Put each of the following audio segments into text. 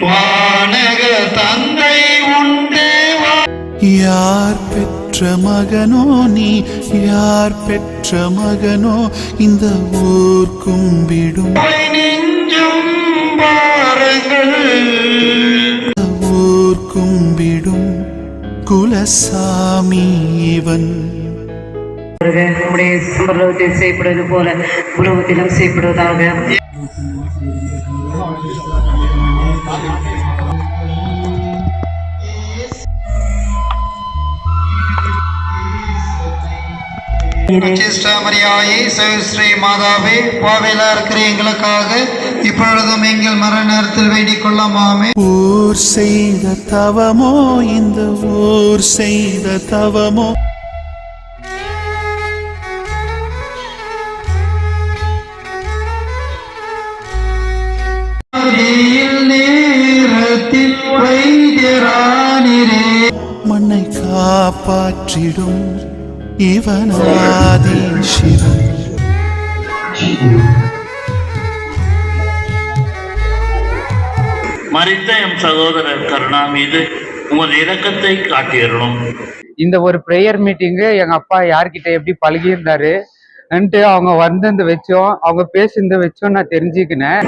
வானக தந்தை உண்டே. யார் பெற்ற மகனோ நீ யார் பெற்ற மகனோ இந்த ஊர் கும்பிடும். நெஞ்சும் பாருங்கள் ஊர் கும்பிடும். குலசாமி இவன். நம்முடைய பரலோகத்தில் செய்யப்படுவது போல உலகத்திலும் செய்யப்படுவதாக. மரியாயே சகஸ்ரீ மாதாவே பாவையில இருக்கிற எங்களுக்காக இப்பொழுதும் எங்கள் மரண நேரத்தில் வேண்டிக் கொள்ளமாமே ஊர் செய்த தவமோ இந்த ஊர் செய்த தவமோ. காப்பாற்றிடும் இவனாதி சிவன். மறித்த எம் சகோதரர் கருணா மீது உமது இரக்கத்தை காட்டியறணும் இந்த ஒரு ப்ரேயர் மீட்டிங்கு எங்க அப்பா யார்கிட்ட எப்படி பழகியிருந்தாரு அவங்க வந்து வச்சோம் அவங்க பேசுனது வச்சோம் நான் தெரிஞ்சுக்கினேன்.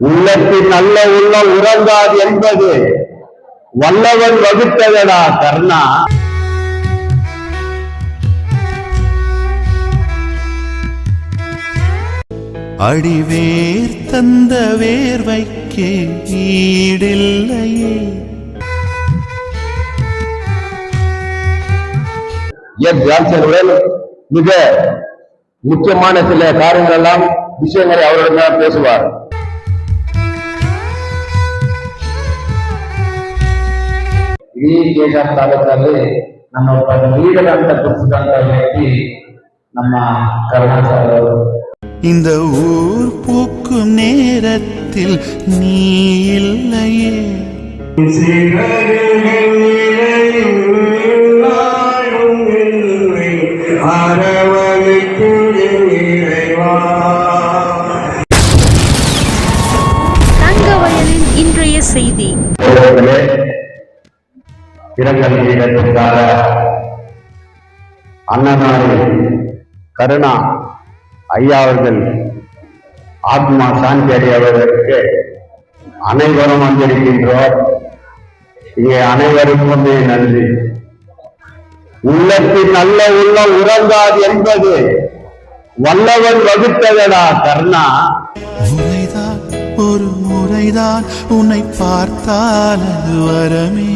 உள்ளத்தில் நல்ல உள்ளம் உறங்காது என்பது வல்லவன் வகுத்ததடா கர்ணா. அடிவேர் தந்த வேர்வைக்கே ஈடில்லையே. என் ஜான்சனுடன் மிக முக்கியமான சில காரியங்கள் எல்லாம் விஷயங்களை அவரிடம் பேசுவார். ಇಡೀ ದೇಶ ತಾಲೂಕಲ್ಲಿ ನಮ್ಮ ಒಬ್ಬ ಲೀಡರ್ ಅಂತ ಗುರುತಿಸಿದಂತ ವ್ಯಕ್ತಿ ನಮ್ಮ ಕರ್ನಾಟಕ ಅವರು இந்த ஊர் பூக்கும் நேரத்தில் நீ இல்லையே தங்கவயலின் இன்றைய செய்தி அவர்களே இரங்கல் வீரத்திற்காக அண்ணனாரி கருணா ஐயா அவர்கள் ஆத்மா சாந்தி அடையவதற்கு அனைவரும் வந்திருக்கின்றோம். இங்கே அனைவருக்குமே நன்றி. உள்ளத்தில் நல்ல உள்ளம் உறந்தார் என்பது வல்லவன் வகுத்ததடா கர்ணா. ஒரு முறைதான் உன்னை பார்த்தால் அது வரமே.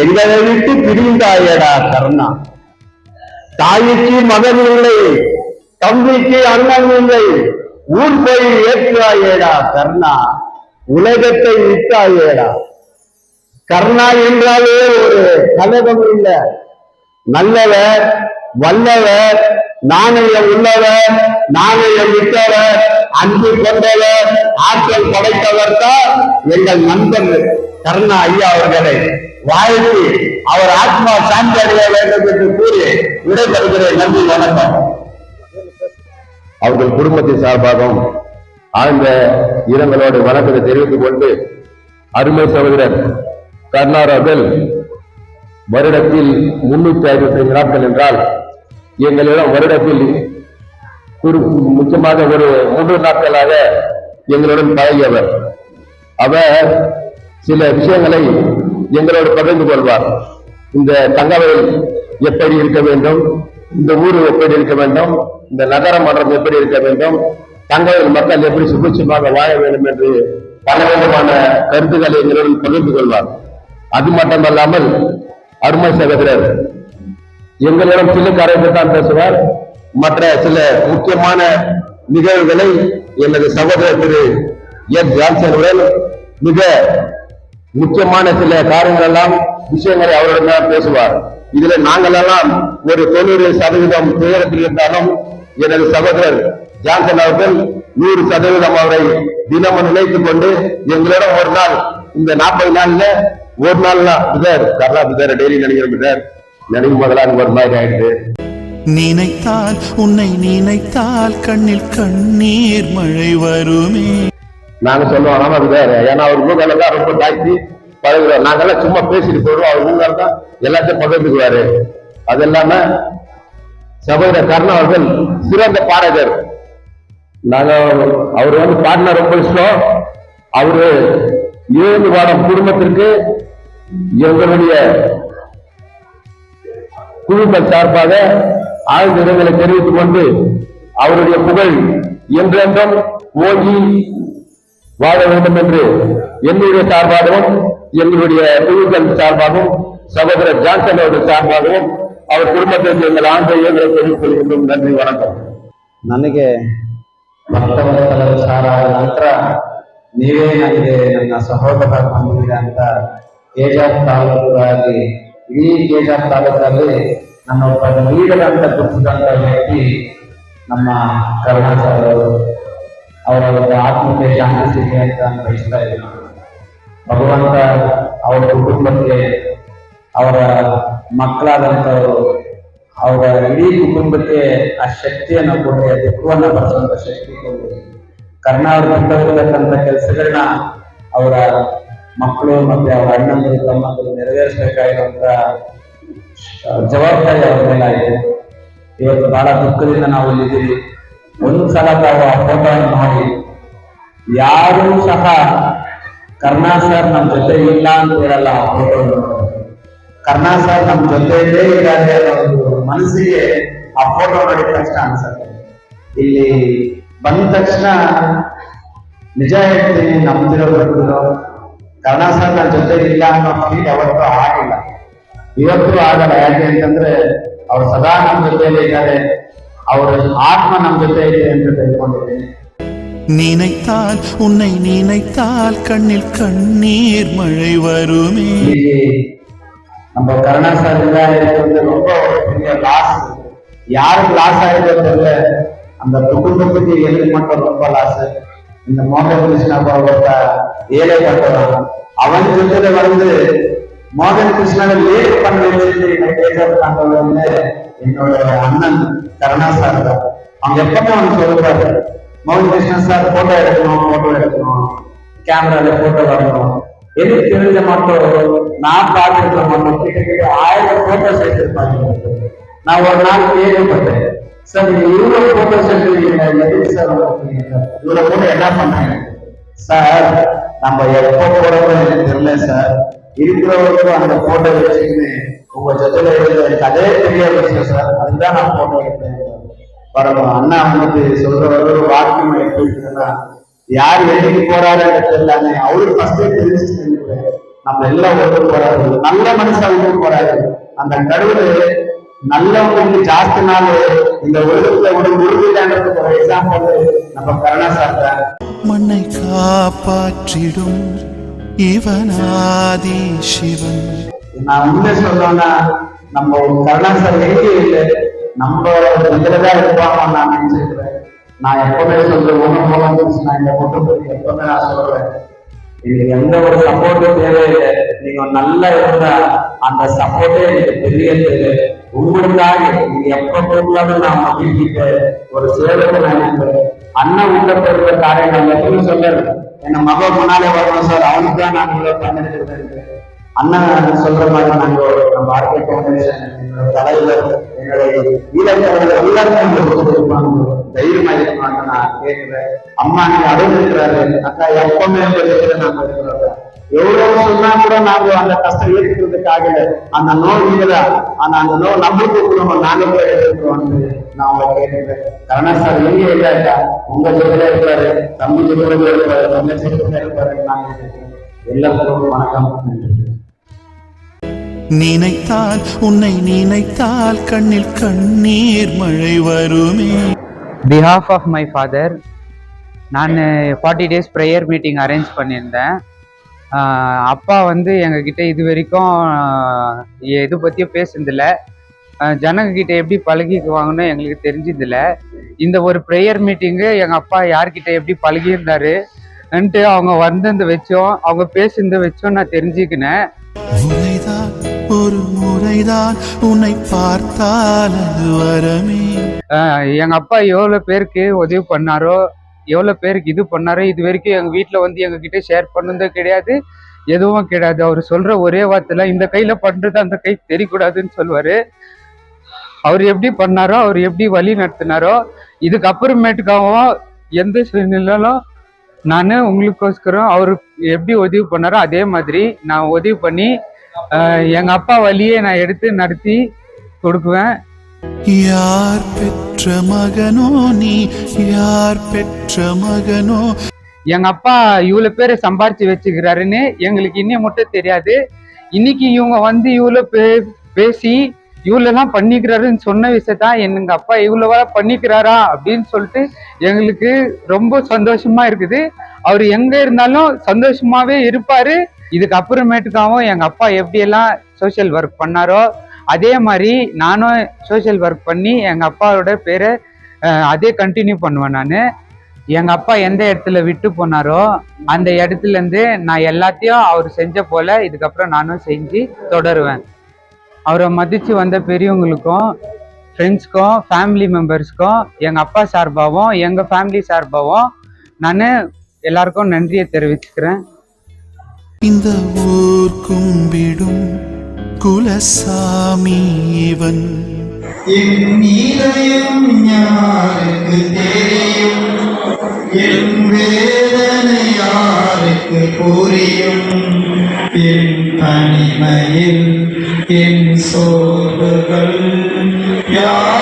எங்களை விட்டு பிரிந்தாயடா கர்ணா. தாய்க்கு மகன் இல்லை தம்பிக்கு அண்ணன் இல்லை ஊர் போய் ஏற்றாயேடா கர்ணா. உலகத்தை விட்டாயேடா. கர்ணா என்றாலே ஒரு கலகம் இல்லை. நல்லவர் வல்லவர் நாணயம் உள்ளவர் நாணயம் விட்டவர் அன்பு கொண்டவர் ஆற்றல் படைத்தவர் தான் எங்கள் நண்பர் கர்ணா ஐயா அவர்களை. வாழ்த்தி அவர் ஆத்மா சாந்தி அடைய வேண்டும் என்று கூறி விடைபெறுகிறேன். நன்றி வணக்கம். அவர்கள் குடும்பத்தின் சார்பாகவும் ஆழ்ந்த இரங்கலோடு வணக்கத்தை தெரிவித்துக் கொண்டு அருமை சகோதரர் கர்ணார் அவர்கள் வருடத்தில் முன்னூத்தி ஐம்பத்தி ஐந்து நாட்கள் என்றால் எங்களிடம் வருடத்தில் ஒரு முக்கியமாக ஒரு மூன்று நாட்களாக எங்களுடன் பழகியவர். அவர் சில விஷயங்களை எங்களோடு பகிர்ந்து கொள்வார். இந்த தங்கவயல் எப்படி இருக்க வேண்டும்? இந்த ஊர் எப்படி இருக்க வேண்டும்? இந்த நகர மன்றம் எப்படி இருக்க வேண்டும்? தங்கவயல் மக்கள் எப்படி சுபிட்சமாக வாழ வேண்டும் என்று பல விதமான கருத்துக்களை எங்களுடன் பகிர்ந்து கொள்வார். அது மட்டுமல்லாமல் அருமை சகோதரர் எங்களிடம் சில தான் பேசுவார். மற்ற சில முக்கியமான நிகழ்வுகளை எனது சகோதரர் திரு எஸ் ஜான்சனுடன் மிக முக்கியமான சில காரியங்கள் எல்லாம் விஷயங்களை அவரிடம் தான் பேசுவார். இதுல நாங்கள் எல்லாம் ஒரு தொண்ணூறு சதவீதம் துயரத்தில் இருந்தாலும் எனது சகோதரர் ஜான்சன் அவர்கள் நூறு சதவீதம் அவரை தினமும் நினைத்துக் கொண்டு எங்களிடம் ஒரு நாள் இந்த நாற்பது நாள்ல ஒரு நாள்லாம் பிதர் கர்லா பிதர் டெய்லி நினைக்கிறேன் பிதர் நினைக்கும் போதெல்லாம் ஒரு மாதிரி ஆயிடுது. நினைத்தால் உன்னை நினைத்தால் கண்ணில் கண்ணீர் மழை வருமே. நாங்க சொல்லுவோம் ஆமா வேற. ஏன்னா அவர் மூக்கால தான் ரொம்ப தாக்கி பழகுறோம் நாங்கெல்லாம் சும்மா பேசிட்டு போயிடுவோம் அவர் மூக்கால தான் எல்லாத்தையும் பகிர்ந்துக்குவாரு. அது இல்லாம சகோதரர் கர்ணா அவர்கள் சிறந்த பாடகர். நாங்க அவர் வந்து பாடின ரொம்ப இஷ்டம். அவரு ஏழு வாரம் குடும்பத்திற்கு எங்களுடைய குழுக்கள் சார்பாக ஆழ்ந்த இடங்களை தெரிவித்துக் கொண்டு அவருடைய புகழ் என்றென்றும் ஓங்கி வாழ வேண்டும் என்று என்னுடைய சார்பாகவும் எங்களுடைய குழுக்கள் சார்பாகவும் சகோதரர் ஜான்சன் அவர்கள் சார்பாகவும் அவர் குடும்பத்திற்கு எங்கள் ஆழ்ந்த இயங்களை தெரிவித்துக் கொள்கின்றோம் நன்றி வணக்கம் ನನಗೆ ಭಕ್ತವತ್ಸಲ ಸಾರ ನಂತರ ನೀವೇ ನನಗೆ ನನ್ನ ಸಹೋದರ ಬಂದಿದ್ದೀರಾ ಅಂತ ಕೆಜಾಪ್ ತಾಲೂಕಲ್ಲಿ ಇಡೀ ಕೆಜಾಪ್ ತಾಲೂಕಲ್ಲಿ ನನ್ನ ಒಬ್ಬ ಲೀಡರ್ ಅಂತ ಗುರುತಿಸಿದಂತ ವ್ಯಕ್ತಿ ನಮ್ಮ ಕರುಣಾಕರ್ ಅವರು ಒಂದು ಆತ್ಮಕ್ಕೆ ಶಾಂತಿ ಸಿಗಲಿ ಅಂತ ನಾನು ಬಯಸ್ತಾ ಇದ್ದೀನಿ. ಭಗವಂತ ಅವರ ಕುಟುಂಬಕ್ಕೆ, ಅವರ ಮಕ್ಕಳಾದಂಥವರು, ಅವರ ಇಡೀ ಕುಟುಂಬಕ್ಕೆ ಆ ಶಕ್ತಿಯನ್ನು ಕೊಡಿ ದುಃಖವನ್ನು ಬರೆಸುವಂತ ಶಕ್ತಿ ಕೊಡಿ ಕರ್ನಾಟಕದಲ್ಲಿರ್ತಕ್ಕಂಥ ಕೆಲಸಗಳನ್ನ ಅವರ ಮಕ್ಕಳು ಮತ್ತೆ ಅವರ ಅಣ್ಣಂದರು, ತಮ್ಮಂದರು ನೆರವೇರಿಸಬೇಕಾಗಿರುವಂತ ಜವಾಬ್ದಾರಿ ಅವರ ಮೇಲೆ ಆಗಿದೆ ಇವತ್ತು ಬಹಳ ದುಃಖದಿಂದ ನಾವು ಇಲ್ಲಿದ್ದೀವಿ ಒಂದ್ಸಲ ತಾವು ಆ ಮಾಡಿ, ಯಾರೂ ಸಹ ಕರ್ನಾ ಸರ್ ನಮ್ಮ ಜೊತೆ ಇಲ್ಲ ಅಂತ ಹೇಳಲ್ಲ ಆ ಫೋಟೋ ಕರ್ನಾ ಸರ್ ನಮ್ಮ ಜೊತೆಯಲ್ಲೇ ಇದ್ದಾರೆ ಒಂದು ಮನಸ್ಸಿಗೆ ಆ ಫೋಟೋ ನೋಡಿದ ತಕ್ಷಣ ಅನ್ಸುತ್ತೆ. ಇಲ್ಲಿ ಬಂದ ತಕ್ಷಣ ನಿಜ ಹೇಳ್ತೀನಿ ನಮ್ದಿರೋ ಬರ್ತಿರೋ ಕರ್ನಾ ಸರ್ ನನ್ನ ಜೊತೆ ಇಲ್ಲ ಅನ್ನೋ ಫೀಲ್ ಯಾವತ್ತೂ ಆಗಿಲ್ಲ. ಇವತ್ತು ಆಗಲ್ಲ. ಯಾಕೆ ಅಂತಂದ್ರೆ ಅವ್ರು ಸದಾ ನಮ್ಮ ಜೊತೆಯಲ್ಲಿ ಇದ್ದಾರೆ. அவர்கள் ஆத்ம நம்பிக்கை என்று கொண்டிருக்கிறேன் நினைத்தால் உன்னை நினைத்தால் கண்ணில் கண்ணீர் மழை வருமே. நம்ம கருணாசாரி வந்து ரொம்ப பெரிய லாஸ் யாருக்கு லாஸ் ஆயிருக்கிறதுல அந்த குடும்பத்துக்கு எழுதி மட்டும் ரொம்ப லாஸ் இந்த மோகன் கிருஷ்ணா ஒருத்த ஏழை பண்றான் அவன் கிட்ட வந்து மோகன் கிருஷ்ணாவை லேட் பண்ண வச்சு பேசுறாங்க என்னோட அண்ணன் கருணா சார் தான் அவங்க எப்பவுமே அவங்க சொல்லுவாரு மௌன் கிருஷ்ணன் சார் போட்டோ எடுக்கணும் போட்டோ எடுக்கணும் கேமரால போட்டோ வரணும் எனக்கு தெரிஞ்ச மட்டும் நான் பார்த்துருக்க மட்டும் கிட்டத்தட்ட ஆயிரம் போட்டோஸ் எடுத்திருப்பாங்க. நான் ஒரு நாள் கேள்விப்பட்டேன் சார் நீங்க இவ்வளவு போட்டோஸ் எடுக்கிறீங்க எதுக்கு சார் இவ்வளவு போட்டோ என்ன பண்ணாங்க சார் நம்ம எப்போ போறோம்னு எனக்கு தெரியல சார். இருக்கிறவங்களுக்கும் அந்த போட்டோ வச்சுக்கின்னு உங்க ஜொத்தையில இருக்கிற எனக்கு அதே பெரிய விஷயம் சார். அதுதான் நான் போட்டோ எடுத்தேன். பரவ அண்ணா வந்துட்டு சொல்ற ஒரு வாக்கியம் எப்படி இருக்குன்னா யார் என்னைக்கு போறாருன்னு தெரியல அவருக்கு ஃபர்ஸ்டே தெரிஞ்சுட்டு நம்ம எல்லாம் ஒன்று போறாரு. நல்ல மனுஷன் ஒன்று போறாரு. அந்த கடவுள் நல்லவங்களுக்கு ஜாஸ்தி நாள் இந்த உலகத்துல ஒரு உறுதிதான்றதுக்கு ஒரு எக்ஸாம்பிள் நம்ம கருணா தான். மண்ணை காப்பாற்றிடும் இவனாதி சிவன். நான் உண்மை சொல்லணும்னா நம்ம கருணாசர் சார் எங்கே இல்லை நம்ம இதுலதான் இருப்பாங்க நான் நினைச்சிருக்கிறேன். நான் எப்பவுமே சொல்றேன் ஒண்ணு போல நான் இந்த குடும்பத்துக்கு எப்பவுமே நான் சொல்றேன். இது எந்த ஒரு சப்போர்ட்டும் தேவையில்லை. நீங்க நல்லா இருந்தா அந்த சப்போர்ட்டே எனக்கு பெரிய தேவை உங்களுக்காக நீங்க எப்ப போகலாலும் நான் உங்க ஒரு சேவை நான் அண்ணன் உள்ள போடுற காரியங்கள் எப்பவுமே எப்பவும் சொல்றேன் என்ன முன்னாலே வரணும் சார். அவனுக்கு தான் நான் இவ்வளவு பண்ணிருக்கிறேன். அண்ணன் சொல்ற மாதிரி நாங்க நம்ம ஆர்கே ஃபவுண்டேஷன் என்னோட தலைவர் என்னுடைய வீரர்கள் எல்லாருமே தைரியமா இருக்கணும்னு நான் கேட்கிறேன். அம்மா நீங்க அடைஞ்சிருக்கிறாரு அக்கா எப்பவுமே இருக்கிற நாங்க இருக்கிறோம். எவ்வளவு சொன்னா கூட நாங்க அந்த கஷ்டம் ஏற்றுக்கிறதுக்காக அந்த நோய் இல்ல. ஆனா அந்த நோய் நம்மளுக்கு கொடுக்கணும் நாங்க கூட எடுத்துக்கிறோம் நான் அவங்க கேட்கிறேன். கருணா சார் எங்க இல்ல உங்க ஜோதில இருக்கிறாரு தம்பி ஜோதில இருக்கிறாரு தங்க ஜோதில இருக்கிறாரு நாங்க எல்லாருக்கும் வணக்கம். நன்றி. நினைத்தால் உன்னை நினைத்தால் கண்ணில் கண்ணீர் மழை வருமே. பிஹாஃப் ஆஃப் மை ஃபாதர் நான் forty days prayer meeting arrange பண்ணியிருந்தேன். அப்பா வந்து எங்ககிட்ட இது வரைக்கும் எது பற்றியும் பேசுனதில்ல. ஆஹ் ஜனங்க கிட்ட எப்படி பழகிக்குவாங்கன்னு எங்களுக்கு தெரிஞ்சதில்ல. இந்த ஒரு ப்ரேயர் மீட்டிங்கு எங்கள் அப்பா யார்கிட்ட எப்படி பழகியிருந்தாருன்ட்டு அவங்க வந்தது வச்சோம் அவங்க பேசுனது வச்சோம் நான் தெரிஞ்சுக்கினேன். ஒரு முறைதான் உன்னை பார்த்தால் அது வரமே. எங்க அப்பா எவ்வளவு பேருக்கு உதவி பண்ணாரோ எவ்வளவு பேருக்கு இது பண்ணாரோ இது வரைக்கும் எங்க வீட்டில் வந்து எங்க கிட்ட ஷேர் பண்ணதே கிடையாது எதுவும் கிடையாது. அவர் சொல்ற ஒரே வார்த்தையில் இந்த கையில பண்றது அந்த கை தெரியக்கூடாதுன்னு சொல்லுவார். அவர் எப்படி பண்ணாரோ அவர் எப்படி வழி நடத்தினாரோ இதுக்கு அப்புறமேட்டுக்காகவும் எந்த சூழ்நிலும் நான் உங்களுக்கோஸ்கரம் அவர் எப்படி உதவி பண்ணாரோ அதே மாதிரி நான் உதவி பண்ணி ஆஹ் எங்க அப்பா வழியே நான் எடுத்து நடத்தி கொடுக்குவேன். யார் பெற்ற மகனோ நீ? யார் பெற்ற மகனோ? எங்க அப்பா இவ்வளவு பேரை சம்பாரிச்சு வச்சுக்கிறாருன்னு எங்களுக்கு இன்னும் மட்டும் தெரியாது. இன்னைக்கு இவங்க வந்து இவ்வளவு பே பேசி இவ்வளோலாம் பண்ணிக்கிறாருன்னு சொன்ன விஷயத்தான் எங்க அப்பா இவ்வளவா பண்ணிக்கிறாரா அப்படின்னு சொல்லிட்டு எங்களுக்கு ரொம்ப சந்தோஷமா இருக்குது. அவர் எங்க இருந்தாலும் சந்தோஷமாவே இருப்பாரு. இதுக்கு அப்புறமேட்டுக்காகவும் அப்பா எப்படியெல்லாம் சோஷியல் ஒர்க் பண்ணாரோ அதே மாதிரி நானும் சோஷியல் ஒர்க் பண்ணி எங்கள் அப்பாவோட பேரை அதே கண்டினியூ பண்ணுவேன் நான். எங்கள் அப்பா எந்த இடத்துல விட்டு போனாரோ அந்த இடத்துலேருந்து நான் எல்லாத்தையும் அவர் செஞ்ச போல் இதுக்கப்புறம் நானும் செஞ்சு தொடருவேன். அவரை மதித்து வந்த பெரியவங்களுக்கும் ஃப்ரெண்ட்ஸ்க்கும் ஃபேமிலி மெம்பர்ஸ்க்கும் எங்கள் அப்பா சார்பாகவும் எங்கள் ஃபேமிலி சார்பாகவும் நான் எல்லாருக்கும் நன்றியை தெரிவிச்சுக்கிறேன். இந்த ஊர் கும்பிடும் குலசாமி இவன். என் யாருக்கு தெரியும். என் வேதனை யாருக்கு புரியும்? என் தனிமையில் என் சோதர்கள் யார்